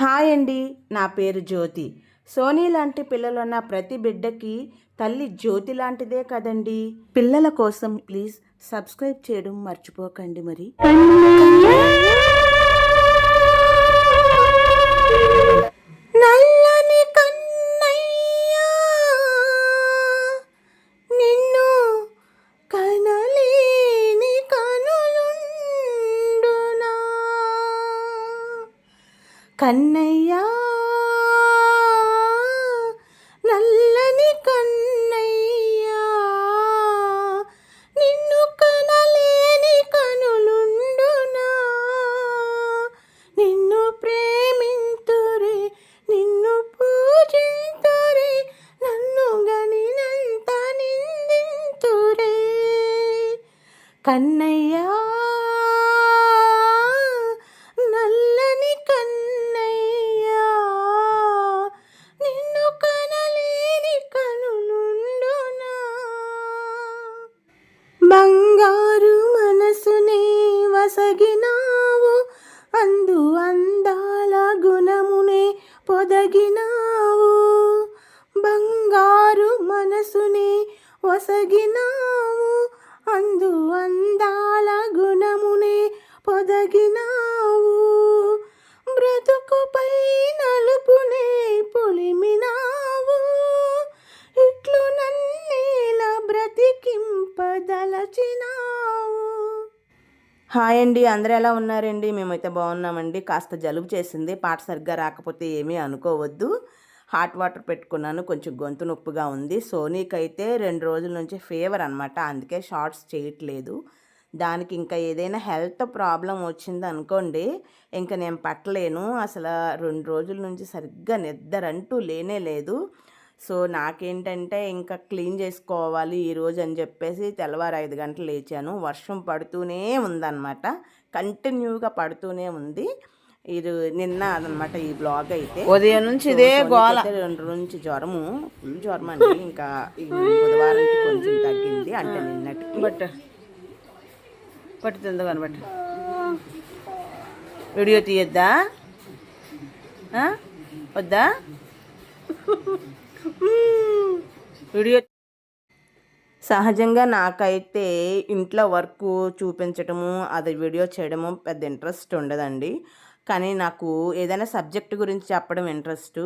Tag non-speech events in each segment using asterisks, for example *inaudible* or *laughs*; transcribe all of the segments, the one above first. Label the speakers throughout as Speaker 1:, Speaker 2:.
Speaker 1: Hi అండి నా పేరు జ్యోతి. సోనీ లాంటి పిల్లలున్న ప్రతి బిడ్డకి తల్లి జ్యోతి లాంటిదే కదండి. పిల్లల కోసం ప్లీజ్ సబ్స్క్రైబ్ చేయడం మర్చిపోకండి మరి. కన్నయ్యా. నల్లని కన్నయ్యా. నిన్ను కనలేని కనులుండునా? నిన్ను ప్రేమింతురి నిన్ను పూజింతురి నన్ను గనినంత నిందింతురే. కన్నయ్యా. పొసగినావు అందు అందాల గుణమునే పొదగినావు. బంగారు మనసునే ఒసగినావు అందు అందాల గుణమునే పొదగినావు. హాయ్ అండి. అందరూ ఎలా ఉన్నారండి? మేమైతే బాగున్నామండి. కాస్త జలుబు చేసింది. పాట సరిగ్గా రాకపోతే ఏమీ అనుకోవద్దు. హాట్ వాటర్ పెట్టుకున్నాను. కొంచెం గొంతు నొప్పిగా ఉంది. సోనీకి అయితే రెండు రోజుల నుంచి ఫీవర్ అనమాట అందుకే షార్ట్స్ చేయట్లేదు. దానికి ఇంకా ఏదైనా హెల్త్ ప్రాబ్లం వచ్చింది అనుకోండి ఇంకా నేను పట్టలేను. అసలు రెండు రోజుల నుంచి సరిగ్గా నిద్ర అంటూ లేనే లేదు. సో నాకేంటంటే ఇంకా క్లీన్ చేసుకోవాలి ఈరోజు అని చెప్పేసి తెల్లవారు ఐదు గంటలు లేచాను. వర్షం పడుతూనే ఉందన్నమాట. కంటిన్యూగా పడుతూనే ఉంది. ఇది నిన్న అదనమాట ఈ బ్లాగ్ అయితే.
Speaker 2: ఉదయం నుంచి ఇదే గోల.
Speaker 1: అయితే రెండు నుంచి జ్వరము ఫుల్ జ్వరం అండి. ఇంకా ఈ బుధవారానికి కొంచెం తగ్గింది అంటే నిన్నటికి.
Speaker 2: బట్ పట్టు కనబట్టు వీడియో తీయద్దా? వద్దా? వీడియో
Speaker 1: సహజంగా నాకైతే ఇంట్లో వర్క్ చూపించటము అది వీడియో చేయడము పెద్ద ఇంట్రెస్ట్ ఉండదండి. కానీ నాకు ఏదైనా సబ్జెక్ట్ గురించి చెప్పడం ఇంట్రెస్ట్.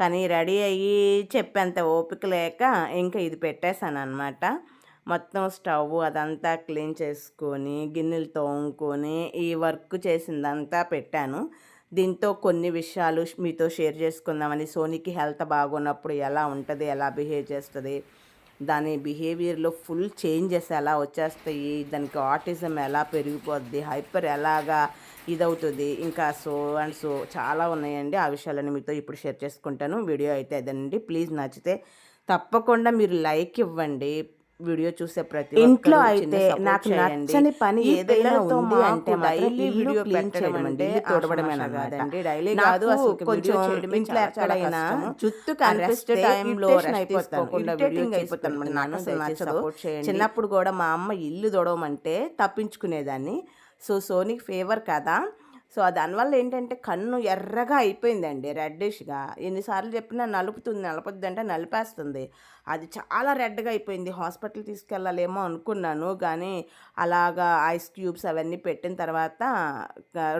Speaker 1: కానీ రెడీ అయ్యి చెప్పేంత ఓపిక లేక ఇంకా ఇది పెట్టేశాను అనమాట మొత్తం స్టవ్ అదంతా క్లీన్ చేసుకొని గిన్నెలు తోముకొని ఈ వర్క్ చేసిందంతా పెట్టాను. దీంతో కొన్ని విషయాలు మీతో షేర్ చేసుకుందామని సోనీకి హెల్త్ బాగున్నప్పుడు ఎలా ఉంటుంది ఎలా బిహేవ్ చేస్తుంది దాని బిహేవియర్లో ఫుల్ చేంజెస్ ఎలా వచ్చేస్తాయి దానికి ఆటిజం ఎలా పెరిగిపోద్ది హైపర్ ఎలాగా ఇదవుతుంది ఇంకా సో అండ్ సో చాలా ఉన్నాయండి ఆ విషయాలను మీతో ఇప్పుడు షేర్ చేసుకుంటాను. వీడియో అయితే అదండి ప్లీజ్ నచ్చితే తప్పకుండా మీరు లైక్ ఇవ్వండి. వీడియో చూసే ప్రతి
Speaker 2: ఇంట్లో అయితే నాకు. నచ్చని పని ఏదైనా ఉంది అంటే
Speaker 1: డైలీ వీడియో
Speaker 2: క్లీన్
Speaker 1: పెట్టడం
Speaker 2: చేయడం
Speaker 1: అంటే తోడబడమే కాదండి. డైలీ కాదు అసలు
Speaker 2: కొంచెం ఇంట్లో ఎక్కడైనా. జుత్తు కనిపిస్తే
Speaker 1: time లో rest
Speaker 2: అయిపోతాను.
Speaker 1: వీడియో.
Speaker 2: నాకు నచ్చదు. చిన్నప్పుడు
Speaker 1: కూడా మా అమ్మ ఇల్లు దొడవమంటే తప్పించుకునేదాన్ని సో సోనీకి ఫేవర్ కదా సో దానివల్ల ఏంటంటే కన్ను ఎర్రగా అయిపోయిందండి రెడ్డిష్గా ఎన్నిసార్లు చెప్పినా నలుపుతుంది నలపొద్దు అంటే నలిపేస్తుంది. అది చాలా రెడ్గా అయిపోయింది. హాస్పిటల్ తీసుకెళ్ళాలేమో అనుకున్నాను కానీ అలాగా ఐస్ క్యూబ్స్ అవన్నీ పెట్టిన తర్వాత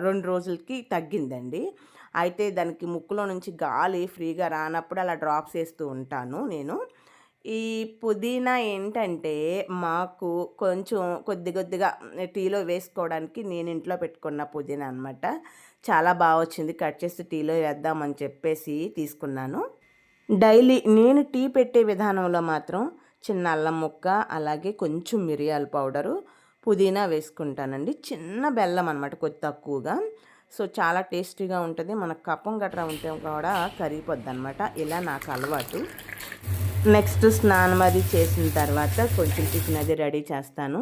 Speaker 1: రెండు రోజులకి తగ్గిందండి. అయితే దానికి ముక్కులో నుంచి గాలి ఫ్రీగా రానప్పుడు అలా డ్రాప్స్ వేస్తూ ఉంటాను నేను. ఈ పుదీనా ఏంటంటే మాకు కొంచెం కొద్ది కొద్దిగా టీలో వేసుకోవడానికి నేను ఇంట్లో పెట్టుకున్న పుదీనా అనమాట చాలా బాగా వచ్చింది. కట్ చేసి టీలో వేద్దామని చెప్పేసి తీసుకున్నాను. డైలీ నేను టీ పెట్టే విధానంలో మాత్రం చిన్న అల్లం ముక్క అలాగే కొంచెం మిరియాల పౌడరు పుదీనా వేసుకుంటానండి. చిన్న బెల్లం అనమాట కొద్ది తక్కువగా. సో చాలా టేస్టీగా ఉంటుంది. మన కప్పం గట్రా ఉంటే కూడా కరిగిపోద్ది అనమాట ఇలా నాకు అలవాటు. నెక్స్ట్ స్నానం అది చేసిన తర్వాత కొంచెం టిఫిన్ అది రెడీ చేస్తాను.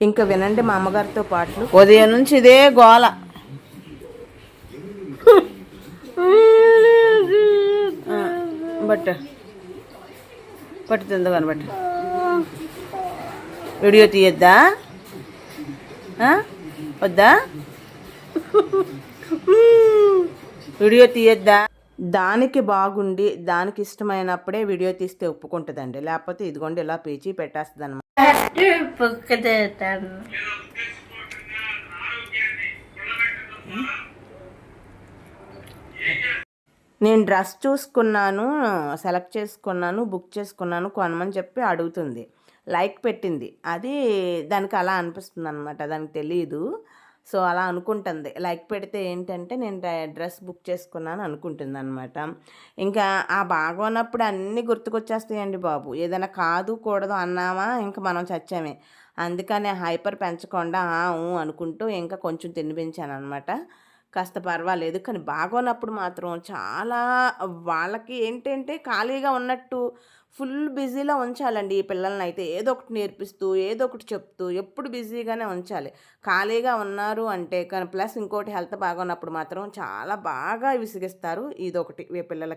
Speaker 1: ఇంకా వినండి మా అమ్మగారితో పాటు.
Speaker 2: ఉదయం నుంచి ఇదే గోల. బట్ పట్టు తిందు కనబట్ట వీడియో తీయద్దా? వద్దా? వీడియో తీయొద్దా? *laughs*
Speaker 1: దానికి బాగుండి దానికి ఇష్టమైనప్పుడే వీడియో తీస్తే ఒప్పుకుంటుందండి. లేకపోతే ఇదిగోండి ఇలా పేచీ పెట్టేస్తుంది అనమాట నేను డ్రెస్ చూసుకున్నాను సెలెక్ట్ చేసుకున్నాను బుక్ చేసుకున్నాను కొనమని చెప్పి అడుగుతుంది. లైక్ పెట్టింది. అది దానికి అలా అనిపిస్తుంది అనమాట దానికి తెలియదు సో అలా అనుకుంటుంది. లైక్ పెడితే ఏంటంటే నేను డ్రెస్ బుక్ చేసుకున్నాను అనుకుంటుంది అనమాట ఇంకా ఆ బాగోనప్పుడు అన్నీ గుర్తుకొచ్చేస్తాయండి బాబు. ఏదైనా కాదు కూడదు అన్నామా ఇంకా మనం చచ్చామే. అందుకనే హైపర్ పెంచకుండా అనుకుంటూ ఇంకా కొంచెం తినిపించాను అనమాట కాస్త పర్వాలేదు కానీ బాగోనప్పుడు మాత్రం చాలా వాళ్ళకి ఏంటంటే ఖాళీగా ఉన్నట్టు ఫుల్ బిజీలో ఉంచాలండి ఈ పిల్లల్ని అయితే ఏదో ఒకటి నేర్పిస్తూ ఏదో ఒకటి చెప్తూ ఎప్పుడు బిజీగానే ఉంచాలి. ఖాళీగా ఉన్నారు అంటే కానీ ప్లస్ ఇంకోటి హెల్త్ బాగున్నప్పుడు మాత్రం చాలా బాగా విసిగిస్తారు. ఇదొకటి ఈ పిల్లలకి.